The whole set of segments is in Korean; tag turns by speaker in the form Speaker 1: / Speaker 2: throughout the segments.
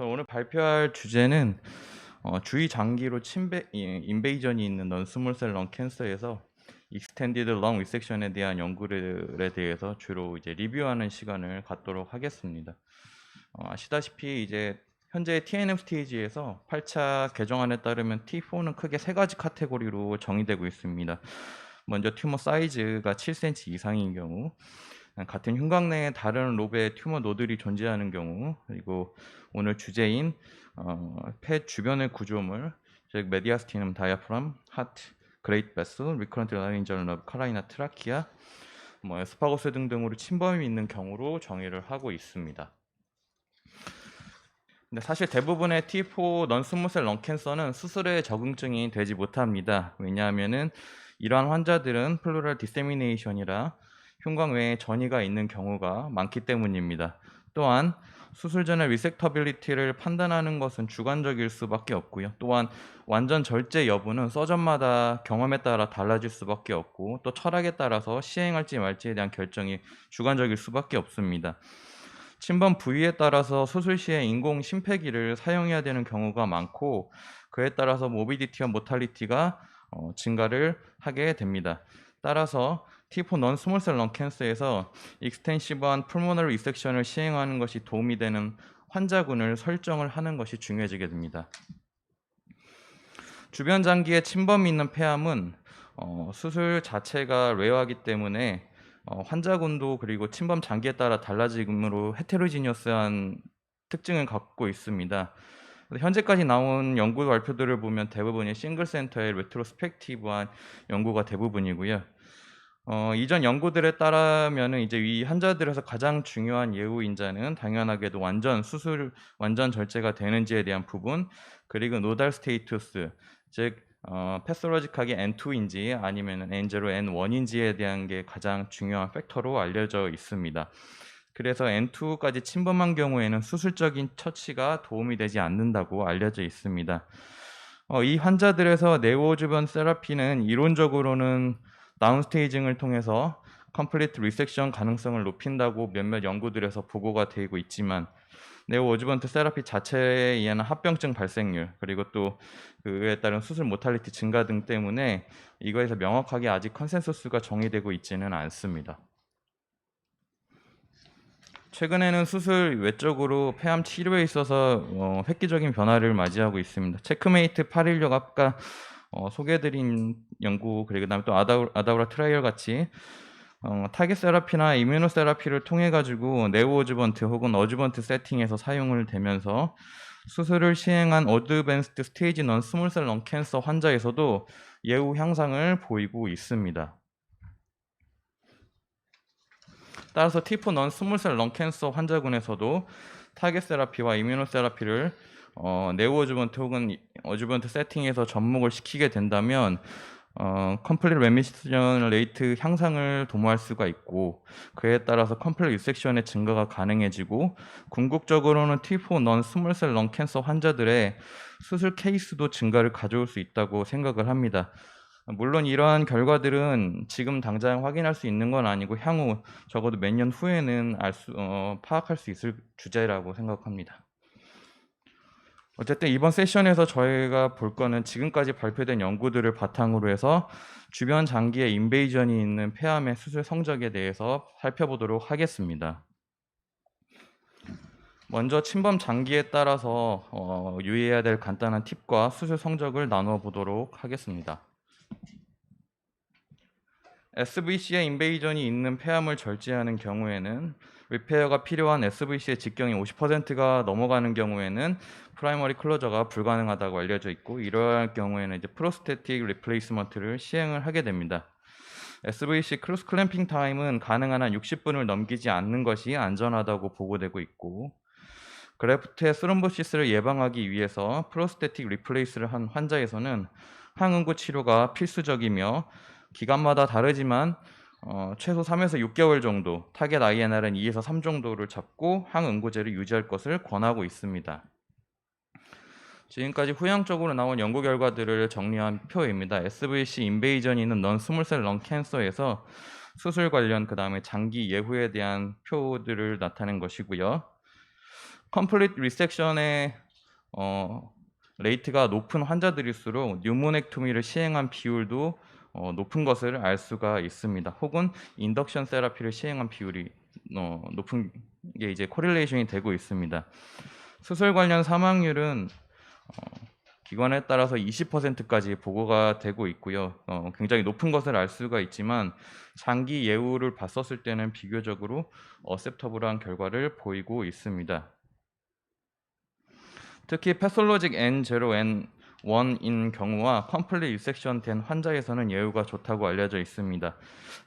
Speaker 1: 저 오늘 발표할 주제는 어, 주위 장기로 침배, 이- 인베이전이 있는 넌스몰셀 런 캔서에서 익스텐디드 런 리섹션에 대한 연구들에 대해서 주로 이제 리뷰하는 시간을 갖도록 하겠습니다. 어, 아시다시피 이제 현재 TNM 스테이지에서 8차 개정안에 따르면 T4는 크게 세 가지 카테고리로 정의되고 있습니다. 먼저 튜머 사이즈가 7cm 이상인 경우, 같은 흉곽 내에 다른 롭의 튜머 노들이 존재하는 경우, 그리고 오늘 주제인 어, 폐 주변의 구조물, 즉 메디아스티눔 다이아프람, 하트, 그레이트 베스, 리커런트 라인저널 러브, 카라이나 트라키아, 뭐 에스파고스 등등으로 침범이 있는 경우로 정의를 하고 있습니다. 근데 사실 대부분의 T4 넌스무셀 런캔서는 수술에 적응증이 되지 못합니다. 왜냐하면은 이러한 환자들은 플루럴 디세미네이션이라 흉곽 외에 전이가 있는 경우가 많기 때문입니다. 또한 수술 전에 리섹터빌리티를 판단하는 것은 주관적일 수밖에 없고요. 또한 완전 절제 여부는 서전마다 경험에 따라 달라질 수밖에 없고 또 철학에 따라서 시행할지 말지에 대한 결정이 주관적일 수밖에 없습니다. 침범 부위에 따라서 수술 시에 인공 심폐기를 사용해야 되는 경우가 많고 그에 따라서 모비디티와 모탈리티가 어, 증가를 하게 됩니다. 따라서 T4 넌 스몰셀 런 캔서에서 익스텐시브한 풀모널 리섹션을 시행하는 것이 도움이 되는 환자군을 설정을 하는 것이 중요해지게 됩니다. 주변 장기에 침범이 있는 폐암은 어, 수술 자체가 레어하기 때문에 어, 환자군도 그리고 침범 장기에 따라 달라짐으로 헤테로지니어스한 특징을 갖고 있습니다. 현재까지 나온 연구 발표들을 보면 대부분이 싱글 센터의 레트로스펙티브한 연구가 대부분이고요. 어, 이전 연구들에 따르면은 이제 이 환자들에서 가장 중요한 예후 인자는 당연하게도 완전 수술 완전 절제가 되는지에 대한 부분 그리고 노달 스테이투스 즉 어, 패스로직하게 N2인지 아니면 N0, N1인지에 대한 게 가장 중요한 팩터로 알려져 있습니다. 그래서 N2까지 침범한 경우에는 수술적인 처치가 도움이 되지 않는다고 알려져 있습니다. 어, 이 환자들에서 네오주변 세라피는 이론적으로는 다운스테이징을 통해서 컴플리트 리섹션 가능성을 높인다고 몇몇 연구들에서 보고가 되고 있지만 네오 오즈번트 세라피 자체에 의한 합병증 발생률 그리고 또 그에 따른 수술 모탈리티 증가 등 때문에 이거에서 명확하게 아직 컨센서스가 정의되고 있지는 않습니다. 최근에는 수술 외적으로 폐암 치료에 있어서 어, 획기적인 변화를 맞이하고 있습니다. 체크메이트 816 아까 어, 소개해드린 연구 그리고 그다음에 또 아다우, 아다우라 트라이얼 같이 어, 타겟 세라피나 이뮤노 세라피를 통해 가지고 네오어주번트 혹은 어주번트 세팅에서 사용을 되면서 수술을 시행한 어드밴스드 스테이지 넌 스몰셀 런 캔서 환자에서도 예후 향상을 보이고 있습니다. 따라서 T4 넌 스몰셀 런 캔서 환자군에서도 타겟 세라피와 이뮤노 세라피를 어, 네오어주번트 혹은 어주번트 세팅에서 접목을 시키게 된다면 어, 컴플릿 레미션 레이트 향상을 도모할 수가 있고 그에 따라서 컴플릿 리섹션의 증가가 가능해지고 궁극적으로는 T4 넌 스몰셀 런 캔서 환자들의 수술 케이스도 증가를 가져올 수 있다고 생각을 합니다. 물론 이러한 결과들은 지금 당장 확인할 수 있는 건 아니고 향후 적어도 몇 년 후에는 알 수, 어, 파악할 수 있을 주제라고 생각합니다. 어쨌든 이번 세션에서 저희가 볼 거는 지금까지 발표된 연구들을 바탕으로 해서 주변 장기에 인베이전이 있는 폐암의 수술 성적에 대해서 살펴보도록 하겠습니다. 먼저 침범 장기에 따라서 어, 유의해야 될 간단한 팁과 수술 성적을 나누어 보도록 하겠습니다. SVC에 인베이전이 있는 폐암을 절제하는 경우에는 리페어가 필요한 SVC의 직경이 50%가 넘어가는 경우에는 프라이머리 클로저가 불가능하다고 알려져 있고 이러한 경우에는 이제 프로스테틱 리플레이스먼트를 시행을 하게 됩니다. SVC 크로스 클램핑 타임은 가능한 한 60분을 넘기지 않는 것이 안전하다고 보고되고 있고 그래프트의 스롬보시스를 예방하기 위해서 프로스테틱 리플레이스를 한 환자에서는 항응구 치료가 필수적이며 기간마다 다르지만 어, 최소 3에서 6개월 정도 타겟 INR은 2에서 3 정도를 잡고 항응고제를 유지할 것을 권하고 있습니다. 지금까지 후향적으로 나온 연구 결과들을 정리한 표입니다. SVC 인베이전이 있는 넌 스몰셀 런 캔서에서 수술 관련 그 다음에 장기 예후에 대한 표들을 나타낸 것이고요. 컴플리트 리섹션의 어, 레이트가 높은 환자들일수록 뉴모넥토미를 시행한 비율도 어, 높은 것을 알 수가 있습니다. 혹은 인덕션 세라피를 시행한 비율이 어, 높은 게 이제 코릴레이션이 되고 있습니다. 수술 관련 사망률은 어, 기관에 따라서 20%까지 보고가 되고 있고요. 어, 굉장히 높은 것을 알 수가 있지만 장기 예후를 봤었을 때는 비교적으로 어셉터블한 결과를 보이고 있습니다. 특히 패솔로직 N0, N1인 경우와 컴플릿 리섹션 된 환자에서는 예후가 좋다고 알려져 있습니다.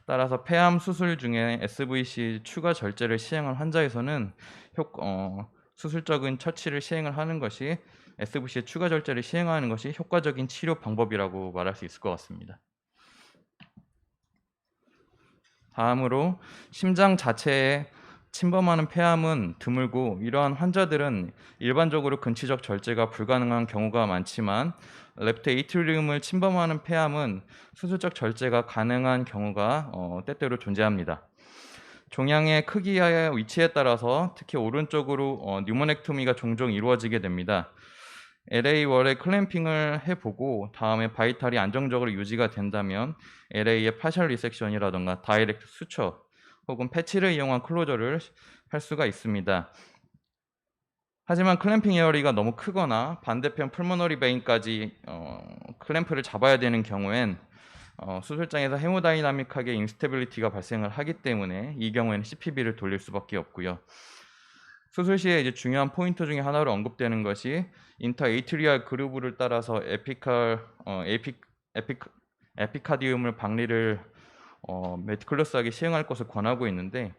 Speaker 1: 따라서 폐암 수술 중에 SVC 추가 절제를 시행한 환자에서는 효, 어, 수술적인 처치를 시행을 하는 것이 SVC의 추가 절제를 시행하는 것이 효과적인 치료 방법이라고 말할 수 있을 것 같습니다. 다음으로 심장 자체에 침범하는 폐암은 드물고 이러한 환자들은 일반적으로 근치적 절제가 불가능한 경우가 많지만 렙트 에이트리움을 침범하는 폐암은 수술적 절제가 가능한 경우가 어, 때때로 존재합니다. 종양의 크기와 위치에 따라서 특히 오른쪽으로 어, 뉴모넥토미가 종종 이루어지게 됩니다. LA 월에 클램핑을 해보고 다음에 바이탈이 안정적으로 유지가 된다면 LA의 파셜 리섹션이라던가 다이렉트 수처 혹은 패치를 이용한 클로저를 할 수가 있습니다. 하지만 클램핑 에어리가 너무 크거나 반대편 풀모너리 베인까지 어, 클램프를 잡아야 되는 경우엔 어, 수술장에서 헤모다이나믹하게 인스테빌리티가 발생을 하기 때문에 이 경우에는 CPB를 돌릴 수밖에 없고요. 수술 시에 이제 중요한 포인트 중에 하나로 언급되는 것이 인터 에이트리얼 그루브를 따라서 에피칼 어, 에피 에피 에피카디움을 박리를 어, 메디클러스하게 시행할 것을 권하고 있는데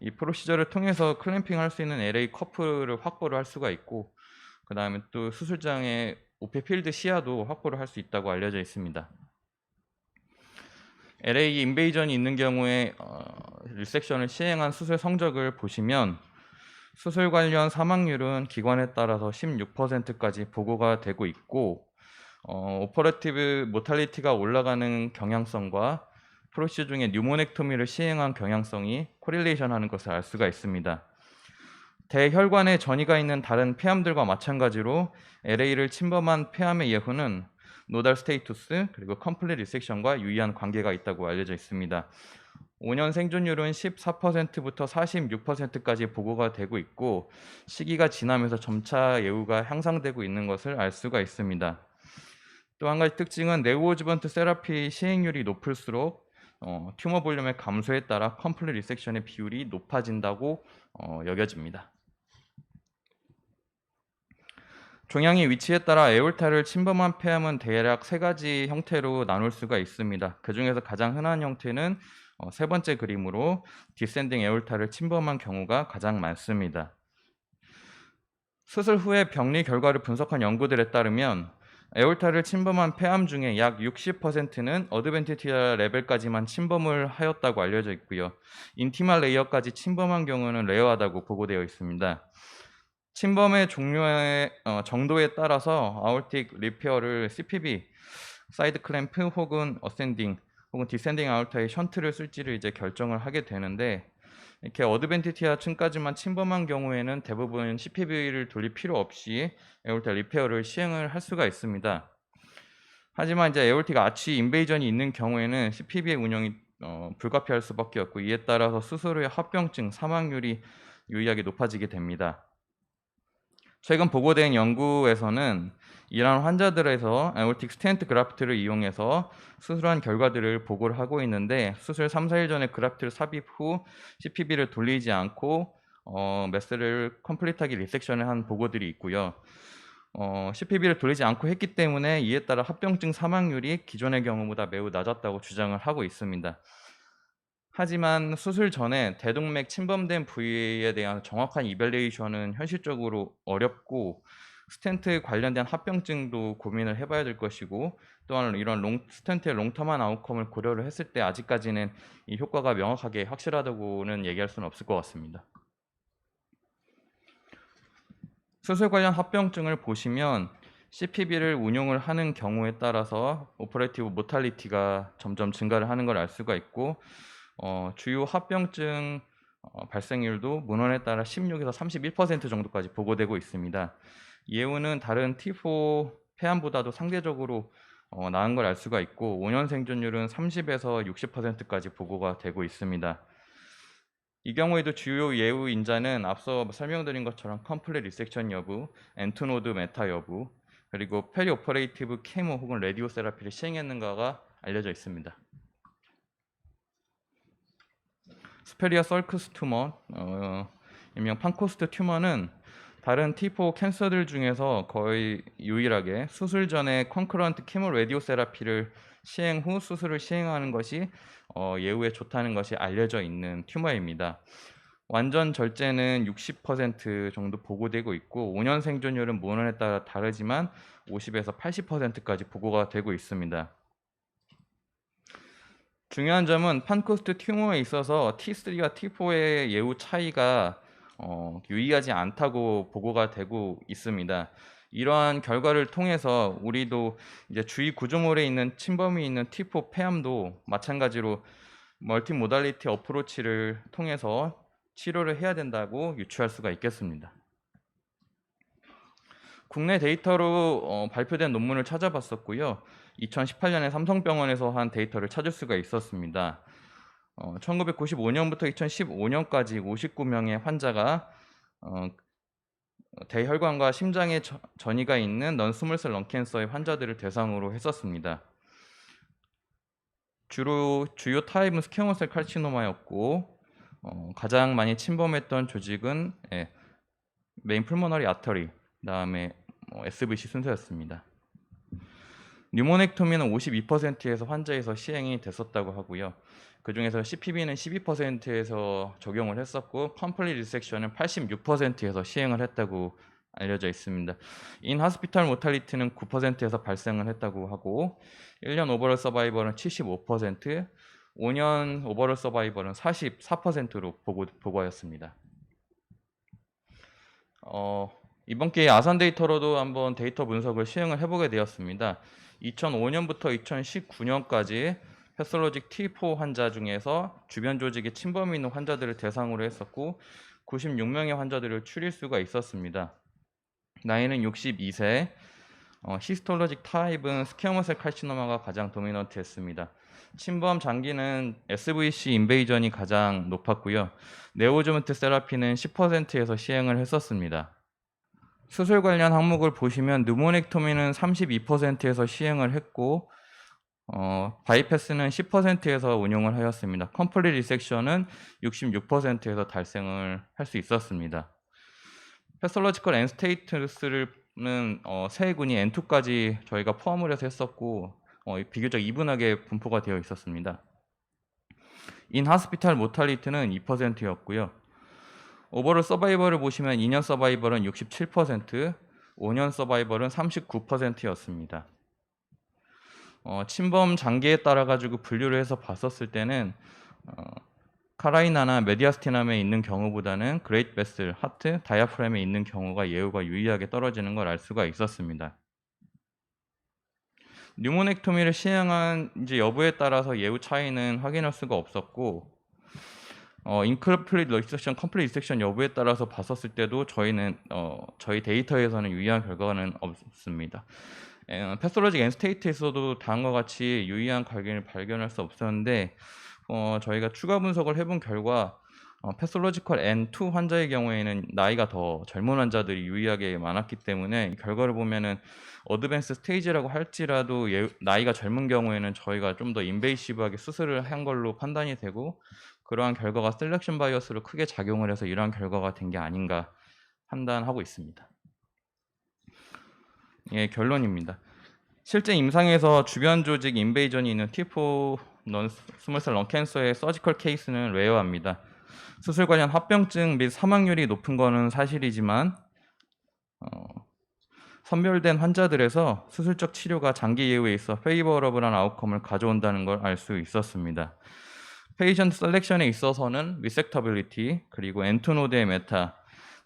Speaker 1: 이 프로시저를 통해서 클램핑할 수 있는 LA 커플을 확보를 할 수가 있고 그 다음에 또 수술장의 오페 필드 시야도 확보를 할 수 있다고 알려져 있습니다. LA 인베이전이 있는 경우에 어, 리섹션을 시행한 수술 성적을 보시면 수술 관련 사망률은 기관에 따라서 16%까지 보고가 되고 있고 어, 오퍼레티브 모탈리티가 올라가는 경향성과 프로시 중에 뉴모넥토미를 시행한 경향성이 코릴레이션 하는 것을 알 수가 있습니다. 대혈관에 전이가 있는 다른 폐암들과 마찬가지로 LA를 침범한 폐암의 예후는 노달 스테이투스 그리고 컴플릿 리섹션과 유의한 관계가 있다고 알려져 있습니다. 5년 생존율은 14%부터 46%까지 보고가 되고 있고 시기가 지나면서 점차 예후가 향상되고 있는 것을 알 수가 있습니다. 또 한 가지 특징은 네오지번트 세라피 시행률이 높을수록 어, 튜머 볼륨의 감소에 따라 컴플릿 리섹션의 비율이 높아진다고 어, 여겨집니다. 종양의 위치에 따라 에올타를 침범한 폐암은 대략 세 가지 형태로 나눌 수가 있습니다. 그 중에서 가장 흔한 형태는 어, 세 번째 그림으로 디센딩 에올타를 침범한 경우가 가장 많습니다. 수술 후에 병리 결과를 분석한 연구들에 따르면 에올타를 침범한 폐암 중에 약 60%는 어드벤티티아 레벨까지만 침범을 하였다고 알려져 있고요. 인티마 레이어까지 침범한 경우는 레어하다고 보고되어 있습니다. 침범의 종류의 어, 정도에 따라서 아울틱 리페어를 CPB, 사이드 클램프 혹은 어센딩 혹은 디센딩 아울타의 션트를 쓸지를 이제 결정을 하게 되는데 이렇게 어드벤티티아 층까지만 침범한 경우에는 대부분 CPV를 돌릴 필요 없이 에올타 리페어를 시행을 할 수가 있습니다. 하지만 이제 에올티가 아치 인베이전이 있는 경우에는 CPV의 운영이 어, 불가피할 수밖에 없고 이에 따라서 수술 후 합병증 사망률이 유의하게 높아지게 됩니다. 최근 보고된 연구에서는 이러한 환자들에서 에올틱 스텐트 그라프트를 이용해서 수술한 결과들을 보고를 하고 있는데 수술 3, 4일 전에 그라프트를 삽입 후 CPB를 돌리지 않고 어, 메스를 컴플리트하게 리섹션을 한 보고들이 있고요. 어, CPB를 돌리지 않고 했기 때문에 이에 따라 합병증 사망률이 기존의 경우보다 매우 낮았다고 주장을 하고 있습니다. 하지만 수술 전에 대동맥 침범된 부위에 대한 정확한 이벨레이션은 현실적으로 어렵고 스텐트 관련된 합병증도 고민을 해봐야 될 것이고 또한 이런 롱, 스텐트의 롱텀한 아웃컴을 고려를 했을 때 아직까지는 이 효과가 명확하게 확실하다고는 얘기할 수는 없을 것 같습니다. 수술 관련 합병증을 보시면 CPB를 운용을 하는 경우에 따라서 오퍼레이티브 모탈리티가 점점 증가를 하는 걸 알 수가 있고 어, 주요 합병증 어, 발생률도 문헌에 따라 16에서 31% 정도까지 보고되고 있습니다. 예우는 다른 T4 폐암보다도 상대적으로 어, 나은 걸 알 수가 있고 5년 생존율은 30에서 60%까지 보고가 되고 있습니다. 이 경우에도 주요 예우 인자는 앞서 설명드린 것처럼 컴플릿 리섹션 여부, 엔트노드 메타 여부, 그리고 페리 오퍼레이티브 케모 혹은 레디오 세라피를 시행했는가가 알려져 있습니다. 스페리아 썰크스 튜머, 어, 일명 판코스트 튜머는 다른 T4 캔서들 중에서 거의 유일하게 수술 전에 컨크런트 케모 레디오 세라피를 시행 후 수술을 시행하는 것이 어, 예후에 좋다는 것이 알려져 있는 튜머입니다. 완전 절제는 60% 정도 보고되고 있고 5년 생존율은 문헌에 따라 다르지만 50에서 80%까지 보고가 되고 있습니다. 중요한 점은 판코스트 튜머에 있어서 T3와 T4의 예후 차이가 어, 유의하지 않다고 보고가 되고 있습니다. 이러한 결과를 통해서 우리도 이제 주위 구조물에 있는 침범이 있는 T4 폐암도 마찬가지로 멀티 모달리티 어프로치를 통해서 치료를 해야 된다고 유추할 수가 있겠습니다. 국내 데이터로 어, 발표된 논문을 찾아봤었고요. 2018년에 삼성병원에서 한 데이터를 찾을 수가 있었습니다. 어, 1995년부터 2015년까지 59명의 환자가 어, 대혈관과 심장에 저- 전이가 있는 넌 스물셀 런캔서의 환자들을 대상으로 했었습니다. 주로 주요 타입은 스퀘어셀 칼시노마였고 어, 가장 많이 침범했던 조직은 예, 메인 풀모너리 아터리, 그다음에 뭐 SVC 순서였습니다. 뉴모넥토미는 52%에서 환자에서 시행이 됐었다고 하고요. 그 중에서 CPB는 12%에서 적용을 했었고 컴플릿 리섹션은 86%에서 시행을 했다고 알려져 있습니다. 인 하스피탈 모탈리티는 9%에서 발생을 했다고 하고 1년 오버럴 서바이벌은 75%, 5년 오버럴 서바이벌은 44%로 보고 보고하였습니다. 어, 이번 기회에 아산 데이터로도 한번 데이터 분석을 시행을 해보게 되었습니다. 2005년부터 2019년까지 패솔로직 T4 환자 중에서 주변 조직에 침범이 있는 환자들을 대상으로 했었고 96명의 환자들을 추릴 수가 있었습니다. 나이는 62세, 어, 히스톨로직 타입은 스퀘어머셀 칼시노마가 가장 도미넌트했습니다. 침범 장기는 SVC 인베이전이 가장 높았고요. 네오조멘트 세라피는 10%에서 시행을 했었습니다. 수술 관련 항목을 보시면 누모넥토미는 32%에서 시행을 했고 어, 바이패스는 10%에서 운용을 하였습니다. 컴플릿 리섹션은 66%에서 달성을 할 수 있었습니다. 패솔로지컬 엔스테이트스는 어, 세 군이 N2까지 저희가 포함을 해서 했었고 어, 비교적 이분하게 분포가 되어 있었습니다. 인 하스피탈 모탈리티는 2%였고요. 오버롤 서바이벌을 보시면 2년 서바이벌은 67%, 5년 서바이벌은 39%였습니다. 어, 침범 장기에 따라 가지고 분류를 해서 봤었을 때는 어, 카라이나나 메디아스티남에 있는 경우보다는 그레이트 베슬, 하트, 다이아프램에 있는 경우가 예후가 유의하게 떨어지는 걸 알 수가 있었습니다. 뉴모넥토미를 시행한 이제 여부에 따라서 예후 차이는 확인할 수가 없었고 어, 인클플릿 리섹션, 컴플릿 리섹션 여부에 따라서 봤었을 때도 저희는 어, 저희 데이터에서는 유의한 결과는 없습니다. 에, 패솔로직 엔스테이트에서도 다음과 같이 유의한 발견을 발견할 수 없었는데 어, 저희가 추가 분석을 해본 결과 어, 패솔로지컬 N2 환자의 경우에는 나이가 더 젊은 환자들이 유의하게 많았기 때문에 이 결과를 보면은 어드밴스 스테이지라고 할지라도 예, 나이가 젊은 경우에는 저희가 좀 더 인베이시브하게 수술을 한 걸로 판단이 되고 그러한 결과가 셀렉션 바이어스로 크게 작용을 해서 이러한 결과가 된 게 아닌가 판단하고 있습니다. 예, 결론입니다. 실제 임상에서 주변 조직 인베이전이 있는 T4 넌 스몰셀 런캔서의 서지컬 케이스는 레어합니다. 수술 관련 합병증 및 사망률이 높은 것은 사실이지만 어, 선별된 환자들에서 수술적 치료가 장기 예후에 있어 페이버러블한 아웃컴을 가져온다는 걸 알 수 있었습니다. 페이션트 셀렉션에 있어서는 리섹터빌리티 그리고 엔투노드의 메타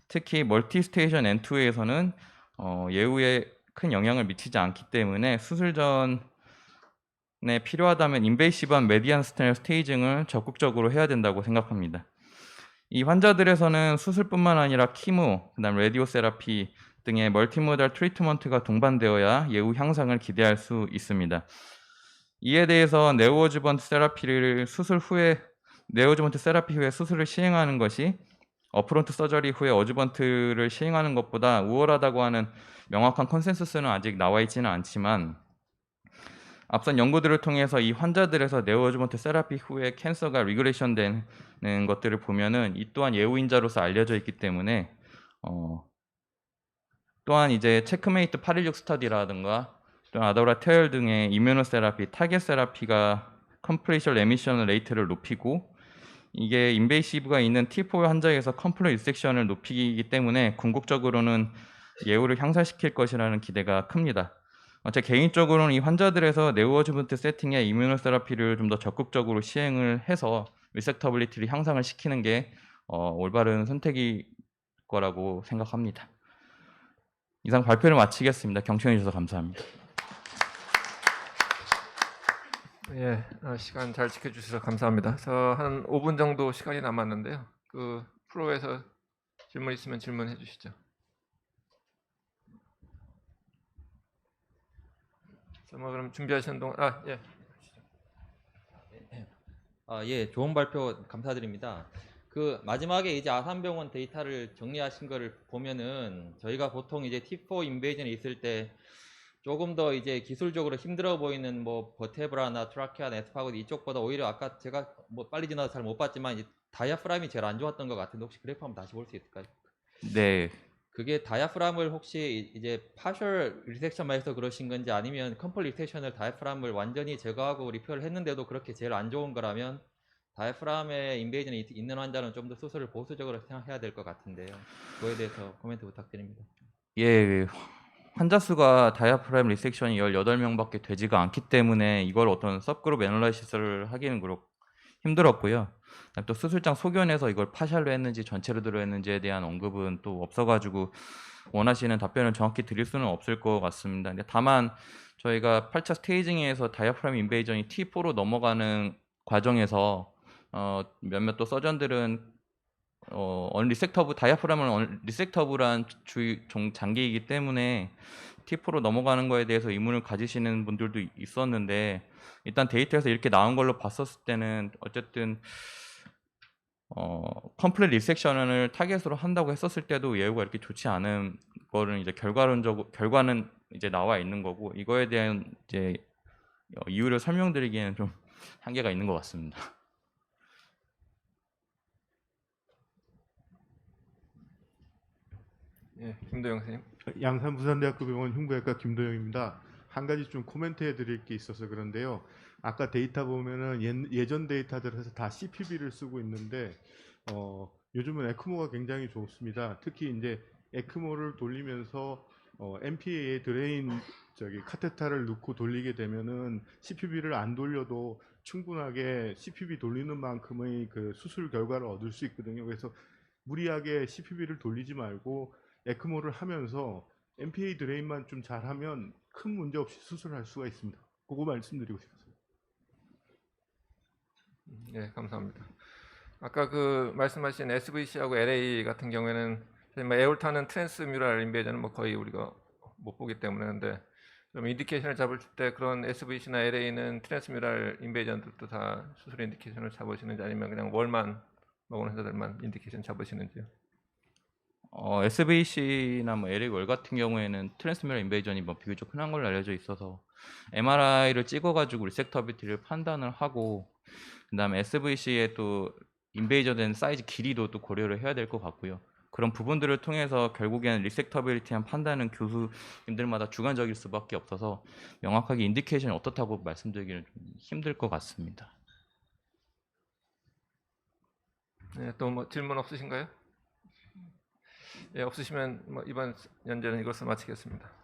Speaker 1: 특히 멀티 스테이션 N2에서는 어, 예후에 큰 영향을 미치지 않기 때문에 수술 전에 필요하다면 인베이시브한 메디안 스테널 스테이징을 적극적으로 해야 된다고 생각합니다. 이 환자들에서는 수술뿐만 아니라 키모, 그다음 라디오 세라피 등의 멀티모달 트리트먼트가 동반되어야 예후 향상을 기대할 수 있습니다. 이에 대해서 네오어주번트 세라피를 수술 후에 네오어주번트 세라피 후에 수술을 시행하는 것이 어프론트 서저리 후에 어주번트를 시행하는 것보다 우월하다고 하는 명확한 컨센서스는 아직 나와 있지는 않지만 앞선 연구들을 통해서 이 환자들에서 네오어주번트 세라피 후에 캔서가 리그레이션 되는 것들을 보면은 이 또한 예후인자로서 알려져 있기 때문에 어 또한 이제 체크메이트 816 스터디라든가 또 아더라 테일 등의 이뮤노세라피, 타겟 세라피가 컴프레이션 레미션 레이트를 높이고 이게 인베이시브가 있는 T4 환자에서 컴플릿 리섹션을 높이기 때문에 궁극적으로는 예후를 향상시킬 것이라는 기대가 큽니다. 어, 제 개인적으로는 이 환자들에서 네오어주먼트 세팅의 이뮤노세라피를 좀 더 적극적으로 시행을 해서 리섹터빌리티를 향상을 시키는 게 어, 올바른 선택일 거라고 생각합니다. 이상 발표를 마치겠습니다. 경청해 주셔서 감사합니다.
Speaker 2: 예, 아, 시간 잘 지켜주셔서 감사합니다. 저한 5분 정도 시간이 남았는데요. 그 프로에서 질문 있으면 질문해 주시죠. 자, 뭐 그럼 준비하시는 동안 아 예.
Speaker 3: 아, 예, 좋은 발표 감사드립니다. 그 마지막에 이제 아산병원 데이터를 정리하신 거를 보면은 저희가 보통 이제 T4 인베이전이 있을 때 조금 더 이제 기술적으로 힘들어 보이는 뭐 버테브라나 트라키아나 에스파고 이쪽보다 오히려 아까 제가 뭐 빨리 지나서 잘 못 봤지만 이제 다이아프람이 제일 안 좋았던 것 같은데 혹시 그래프 한번 다시 볼 수 있을까요?
Speaker 1: 네,
Speaker 3: 그게 다이아프람을 혹시 이제 파셜 리섹션만 해서 그러신 건지 아니면 컴플 리섹션을 다이아프람을 완전히 제거하고 리페어를 했는데도 그렇게 제일 안 좋은 거라면 다이아프람에 인베이전이 있- 있는 환자는 좀 더 수술을 보수적으로 생각해야 될 것 같은데요. 그거에 대해서 코멘트 부탁드립니다.
Speaker 1: 예, 환자 수가 다이아프람 리섹션이 18명밖에 되지가 않기 때문에 이걸 어떤 서브그룹 애널라이시스를 하기는 그렇 힘들었고요. 또 수술장 소견에서 이걸 파샬로 했는지 전체로 들어했는지에 대한 언급은 또 없어가지고 원하시는 답변을 정확히 드릴 수는 없을 것 같습니다. 근데 다만 저희가 8차 스테이징에서 다이아프람 인베이전이 T4로 넘어가는 과정에서 어, 몇몇 또 서전들은 어, 언리섹터브 다이아프람은 언- 리섹터브란 주의 종 장기이기 때문에 T4로 넘어가는 거에 대해서 의문을 가지시는 분들도 이- 있었는데 일단 데이터에서 이렇게 나온 걸로 봤었을 때는 어쨌든 어, 컴플릿 리섹션을 타겟으로 한다고 했었을 때도 예후가 이렇게 좋지 않은 거는 이제 결과론적 결과는 이제 나와 있는 거고 이거에 대한 이제 어, 이유를 설명드리기에는 좀 한계가 있는 것 같습니다.
Speaker 2: 예, 김도영 선생님.
Speaker 4: 양산 부산대학교 병원 흉부외과 김도영입니다. 한 가지 좀 코멘트해 드릴 게 있어서 그런데요. 아까 데이터 보면은 예, 예전 데이터들에서 다 CPB를 쓰고 있는데 어, 요즘은 에크모가 굉장히 좋습니다. 특히 이제 에크모를 돌리면서 어, MPA에 드레인 저기 카테타를 넣고 돌리게 되면은 CPB를 안 돌려도 충분하게 CPB 돌리는 만큼의 그 수술 결과를 얻을 수 있거든요. 그래서 무리하게 CPB를 돌리지 말고 에크모를 하면서 MPA 드레인만 좀 잘하면 큰 문제 없이 수술할 수가 있습니다. 그거 말씀드리고 싶었어요.
Speaker 2: 예, 감사합니다. 아까 그 말씀하신 SVC하고 LA 같은 경우에는 뭐 에올타는 트랜스뮤럴 인베이전은 뭐 거의 우리가 못 보기 때문에 근데 그럼 인디케이션을 잡을 때 그런 SVC나 LA는 트랜스뮤럴 인베이전들도 다 수술 인디케이션을 잡으시는지 아니면 그냥 월만 먹은 환자들만 인디케이션 잡으시는지요?
Speaker 1: 어, SVC나 뭐 LA 월 같은 경우에는 트랜스미럴 인베이전이 뭐 비교적 흔한 걸로 알려져 있어서 MRI를 찍어가지고 리섹터비티를 판단을 하고 그다음에 SVC의 또 인베이전된 사이즈 길이도 또 고려를 해야 될 것 같고요. 그런 부분들을 통해서 결국에는 리섹터빌리티한 판단은 교수님들마다 주관적일 수밖에 없어서 명확하게 인디케이션이 어떻다고 말씀드리기는 좀 힘들 것 같습니다.
Speaker 2: 네, 또 뭐 질문 없으신가요? 예, 없으시면 뭐 이번 연재는 이것으로 마치겠습니다.